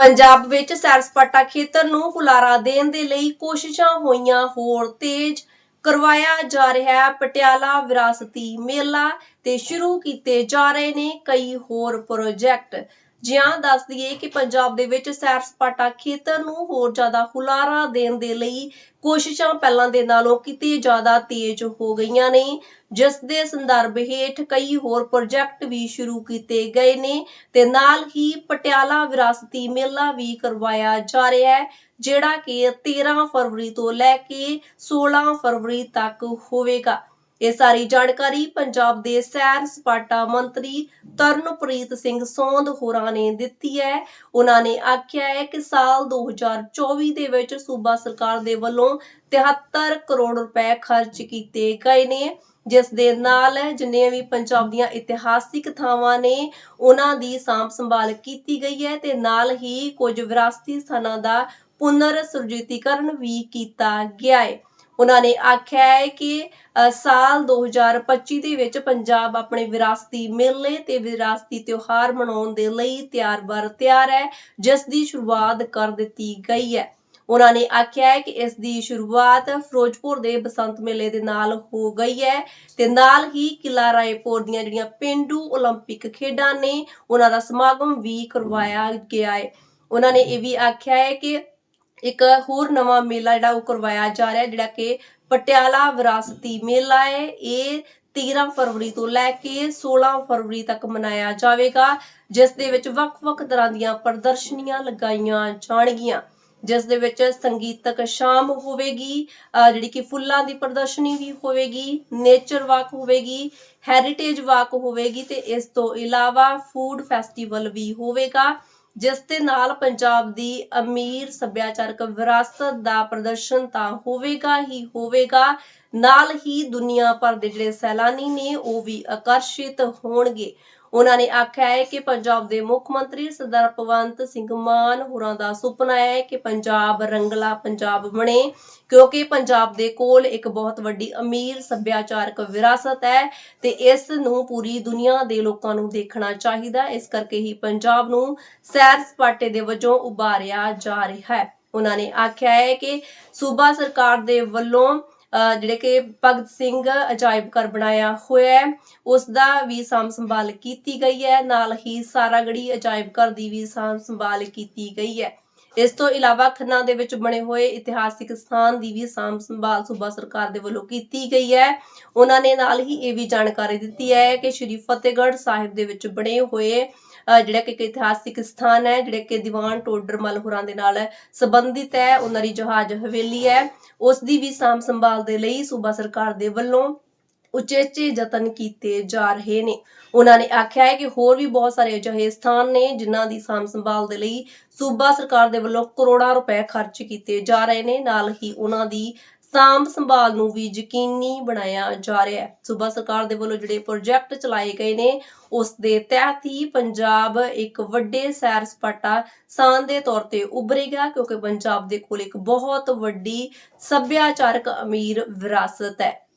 ਪੰਜਾਬ ਵਿੱਚ ਸੈਰ ਸਪਾਟਾ ਖੇਤਰ ਨੂੰ ਹੁਲਾਰਾ ਦੇਣ ਦੇ ਲਈ ਕੋਸ਼ਿਸ਼ਾਂ ਹੋਈਆਂ ਹੋਰ ਤੇਜ਼ ਕਰਵਾਇਆ ਜਾ ਰਿਹਾ ਹੈ। ਪਟਿਆਲਾ ਵਿਰਾਸਤੀ ਮੇਲਾ ਤੇ ਸ਼ੁਰੂ ਕੀਤੇ ਜਾ ਰਹੇ ਨੇ ਕਈ ਹੋਰ ਪ੍ਰੋਜੈਕਟ। ਜਿਹਾਂ ਦੱਸ ਦਈਏ ਕਿ ਪੰਜਾਬ ਦੇ ਵਿੱਚ ਸੈਰ ਸਪਾਟਾ ਖੇਤਰ ਨੂੰ ਹੋਰ ਜ਼ਿਆਦਾ ਹੁਲਾਰਾ ਦੇਣ ਦੇ ਲਈ ਕੋਸ਼ਿਸ਼ਾਂ ਪਹਿਲਾਂ ਦੇ ਨਾਲੋਂ ਕਿਤੇ ਜ਼ਿਆਦਾ ਤੇਜ਼ ਹੋ ਗਈਆਂ ਨੇ, ਜਿਸ ਦੇ ਸੰਦਰਭ ਹੇਠ ਕਈ ਹੋਰ ਪ੍ਰੋਜੈਕਟ ਵੀ ਸ਼ੁਰੂ ਕੀਤੇ ਗਏ ਨੇ ਤੇ ਨਾਲ ਹੀ ਪਟਿਆਲਾ ਵਿਰਾਸਤੀ ਮੇਲਾ ਵੀ ਕਰਵਾਇਆ ਜਾ ਰਿਹਾ ਹੈ, ਜਿਹੜਾ ਕਿ 13 ਫਰਵਰੀ ਤੋਂ ਲੈ ਕੇ 16 ਫਰਵਰੀ ਤੱਕ ਹੋਵੇਗਾ। ਇਹ ਸਾਰੀ ਜਾਣਕਾਰੀ ਪੰਜਾਬ ਦੇ ਸੈਰ ਸਪਾਟਾ ਮੰਤਰੀ ਤਰਨਪ੍ਰੀਤ ਸਿੰਘ ਸੋਂਦ ਹੋਰਾਂ ਨੇ ਦਿੱਤੀ ਹੈ। ਉਹਨਾਂ ਨੇ ਆਖਿਆ ਹੈ ਕਿ ਸਾਲ 2024 ਦੇ ਵਿੱਚ ਸੂਬਾ ਸਰਕਾਰ ਦੇ ਵੱਲੋਂ 73 ਕਰੋੜ ਰੁਪਏ ਖਰਚ ਕੀਤੇ ਗਏ ਨੇ, ਜਿਸ ਦੇ ਨਾਲ ਜਿੰਨੀਆਂ ਵੀ ਪੰਜਾਬ ਦੀਆਂ ਇਤਿਹਾਸਿਕ ਥਾਵਾਂ ਨੇ, ਉਹਨਾਂ ਦੀ ਸਾਂਭ ਸੰਭਾਲ ਕੀਤੀ ਗਈ ਹੈ ਤੇ ਨਾਲ ਹੀ ਕੁਝ ਵਿਰਾਸਤੀ ਸਥਾਨਾਂ ਦਾ ਪੁਨਰ ਸੁਰਜੀਤੀਕਰਨ ਵੀ ਕੀਤਾ ਗਿਆ ਹੈ। ਉਹਨਾਂ ਨੇ ਆਖਿਆ ਹੈ ਕਿ ਅ, ਸਾਲ 2025 ਦੇ ਵਿੱਚ ਪੰਜਾਬ ਆਪਣੇ ਵਿਰਾਸਤੀ ਮੇਲੇ ਤੇ ਵਿਰਾਸਤੀ ਤਿਉਹਾਰ ਮਨਾਉਣ ਦੇ ਲਈ ਤਿਆਰ-ਬਰ ਤਿਆਰ ਹੈ ਜਿਸ ਦੀ ਸ਼ੁਰੂਆਤ ਕਰ ਦਿੱਤੀ ਗਈ ਹੈ ਉਹਨਾਂ ਨੇ ਆਖਿਆ ਹੈ ਕਿ ਇਸ ਦੀ ਸ਼ੁਰੂਆਤ ਫਿਰੋਜ਼ਪੁਰ ਦੇ ਬਸੰਤ ਮੇਲੇ ਦੇ ਨਾਲ ਹੋ ਗਈ ਹੈ ਤੇ ਨਾਲ ਹੀ ਕਿਲਾ ਰਾਏਪੁਰ ਦੀਆਂ ਜਿਹੜੀਆਂ ਪਿੰਡੂ 올림픽 ਖੇਡਾਂ ਨੇ ਉਹਨਾਂ ਦਾ ਸਮਾਗਮ ਵੀ ਕਰਵਾਇਆ ਗਿਆ ਹੈ ਉਹਨਾਂ ਨੇ ਇਹ ਵੀ ਆਖਿਆ ਹੈ ਕਿ ਇੱਕ ਹੋਰ ਨਵਾਂ ਮੇਲਾ ਜਿਹੜਾ ਉਹ ਕਰਵਾਇਆ ਜਾ ਰਿਹਾ, ਜਿਹੜਾ ਕਿ ਪਟਿਆਲਾ ਵਿਰਾਸਤੀ ਮੇਲਾ ਹੈ। ਇਹ 13 ਫਰਵਰੀ ਤੋਂ ਲੈ ਕੇ 16 ਫਰਵਰੀ ਤੱਕ ਮਨਾਇਆ ਜਾਵੇਗਾ, ਜਿਸ ਦੇ ਵਿੱਚ ਵੱਖ-ਵੱਖ ਤਰ੍ਹਾਂ ਦੀਆਂ ਪ੍ਰਦਰਸ਼ਨੀਆਂ ਲਗਾਈਆਂ ਜਾਣਗੀਆਂ। ਜਿਸ ਦੇ ਵਿੱਚ ਸੰਗੀਤਕ ਸ਼ਾਮ ਹੋਵੇਗੀ ਜਿਹੜੀ ਕਿ ਫੁੱਲਾਂ ਦੀ ਪ੍ਰਦਰਸ਼ਨੀ ਵੀ ਹੋਵੇਗੀ ਨੇਚਰ ਵਾਕ ਹੋਵੇਗੀ ਹੈਰੀਟੇਜ ਵਾਕ ਹੋਵੇਗੀ ਤੇ ਇਸ ਤੋਂ ਇਲਾਵਾ ਫੂਡ ਫੈਸਟੀਵਲ ਵੀ ਹੋਵੇਗਾ। ਜਿਸ ਦੇ ਨਾਲ ਪੰਜਾਬ ਦੀ ਅਮੀਰ ਸੱਭਿਆਚਾਰਕ ਵਿਰਾਸਤ ਦਾ ਪ੍ਰਦਰਸ਼ਨ ਤਾਂ ਹੋਵੇਗਾ ਹੀ ਹੋਵੇਗਾ। ਨਾਲ ਹੀ ਦੁਨੀਆ ਭਰ ਦੇ ਜਿਹੜੇ ਸੈਲਾਨੀ ਨੇ ਉਹ ਵੀ ਆਕਰਸ਼ਿਤ ਹੋਣਗੇ। ਉਹਨਾਂ ਨੇ ਆਖਿਆ ਹੈ ਕਿ ਪੰਜਾਬ ਦੇ ਮੁੱਖ ਮੰਤਰੀ ਸਰਦਾਰ ਭਗਵੰਤ ਸਿੰਘ ਮਾਨ ਹੋਰਾਂ ਦਾ ਸੁਪਨਾ ਹੈ ਕਿ ਪੰਜਾਬ ਰੰਗਲਾ ਪੰਜਾਬ ਬਣੇ, ਕਿਉਂਕਿ ਪੰਜਾਬ ਦੇ ਕੋਲ ਇੱਕ ਬਹੁਤ ਵੱਡੀ ਅਮੀਰ ਸੱਭਿਆਚਾਰਕ ਵਿਰਾਸਤ ਹੈ ਤੇ ਇਸ ਨੂੰ ਪੂਰੀ ਦੁਨੀਆ ਦੇ ਲੋਕਾਂ ਨੂੰ ਦੇਖਣਾ ਚਾਹੀਦਾ ਇਸ ਕਰਕੇ ਹੀ ਪੰਜਾਬ ਨੂੰ ਸੈਰ ਸਪਾਟੇ ਦੇ ਵਜੋਂ ਉਭਾਰਿਆ ਜਾ ਰਿਹਾ ਹੈ। ਉਹਨਾਂ ਨੇ ਆਖਿਆ ਹੈ ਕਿ ਸੂਬਾ ਸਰਕਾਰ ਦੇ ਵੱਲੋਂ ਜਿਹੜੇ ਕਿ ਭਗਤ ਸਿੰਘ ਅਜਾਇਬ ਘਰ ਬਣਾਇਆ ਹੋਇਆ ਹੈ, ਉਸ ਦਾ ਵੀ ਸਾਂਭ ਸੰਭਾਲ ਕੀਤੀ ਗਈ ਹੈ, ਨਾਲ ਹੀ ਸਾਰਾਗੜੀ ਅਜਾਇਬ ਘਰ ਦੀ ਵੀ ਸਾਂਭ ਸੰਭਾਲ ਕੀਤੀ ਗਈ ਹੈ। ਇਸ ਤੋਂ ਇਲਾਵਾ ਖੰਨਾ ਦੇ ਵਿੱਚ ਬਣੇ ਹੋਏ ਇਤਿਹਾਸਿਕ ਸਥਾਨ ਦੀ ਵੀ ਸਾਂਭ ਸੰਭਾਲ ਸੂਬਾ ਸਰਕਾਰ ਦੇ ਵੱਲੋਂ ਕੀਤੀ ਗਈ ਹੈ। ਉਹਨਾਂ ਨੇ ਨਾਲ ਹੀ ਇਹ ਵੀ ਜਾਣਕਾਰੀ ਦਿੱਤੀ ਹੈ ਕਿ ਸ਼੍ਰੀ ਫਤਿਹਗੜ੍ਹ ਸਾਹਿਬ ਦੇ ਵਿੱਚ ਬਣੇ ਹੋਏ ਜਿਹੜਾ ਕਿ ਇੱਕ ਇਤਿਹਾਸਿਕ ਸਥਾਨ ਹੈ, ਜਿਹੜੇ ਕਿ ਦੀਵਾਨ ਟੋਡਰ ਹੋਰਾਂ ਦੇ ਨਾਲ ਸੰਬੰਧਿਤ ਹੈ, ਉਹਨਾਂ ਦੀ ਜਹਾਜ਼ ਹਵੇਲੀ ਹੈ। ਉਸ ਦੀ ਵੀ ਸਾਂਭ ਸੰਭਾਲ ਦੇ ਲਈ ਸੂਬਾ ਸਰਕਾਰ ਦੇ ਵੱਲੋਂ ਉਚੇਚੇ ਯਤਨ ਕੀਤੇ ਜਾ ਰਹੇ ਨੇ। ਉਹਨਾਂ ਨੇ ਆਖਿਆ ਹੈ ਕਿ ਹੋਰ ਵੀ ਬਹੁਤ ਸਾਰੇ ਅਜਿਹੇ ਸਥਾਨ ਨੇ, ਜਿਨ੍ਹਾਂ ਦੀ ਸਾਂਭ ਸੰਭਾਲ ਦੇ ਲਈ ਸੂਬਾ ਸਰਕਾਰ ਦੇ ਵੱਲੋਂ ਕਰੋੜਾਂ ਰੁਪਏ ਖਰਚ ਕੀਤੇ ਜਾ ਰਹੇ ਨੇ। ਨਾਲ ਹੀ ਉਹਨਾਂ ਦੀ ਸਾਂਭ ਸੰਭਾਲ ਨੂੰ ਵੀ ਯਕੀਨੀ ਬਣਾਇਆ ਜਾ ਰਿਹਾ ਹੈ। ਸੂਬਾ ਸਰਕਾਰ ਦੇ ਵੱਲੋਂ ਜਿਹੜੇ ਪ੍ਰੋਜੈਕਟ ਚਲਾਏ ਗਏ ਨੇ, ਉਸ ਦੇ ਤਹਿਤ ਹੀ ਪੰਜਾਬ ਇੱਕ ਵੱਡੇ ਸੈਰ ਸਪਾਟਾ ਸਾਨ ਦੇ ਤੌਰ ਤੇ ਉਭਰੇਗਾ, ਕਿਉਂਕਿ ਪੰਜਾਬ ਦੇ ਕੋਲ ਇੱਕ ਬਹੁਤ ਵੱਡੀ ਸੱਭਿਆਚਾਰਕ ਅਮੀਰ ਵਿਰਾਸਤ ਹੈ।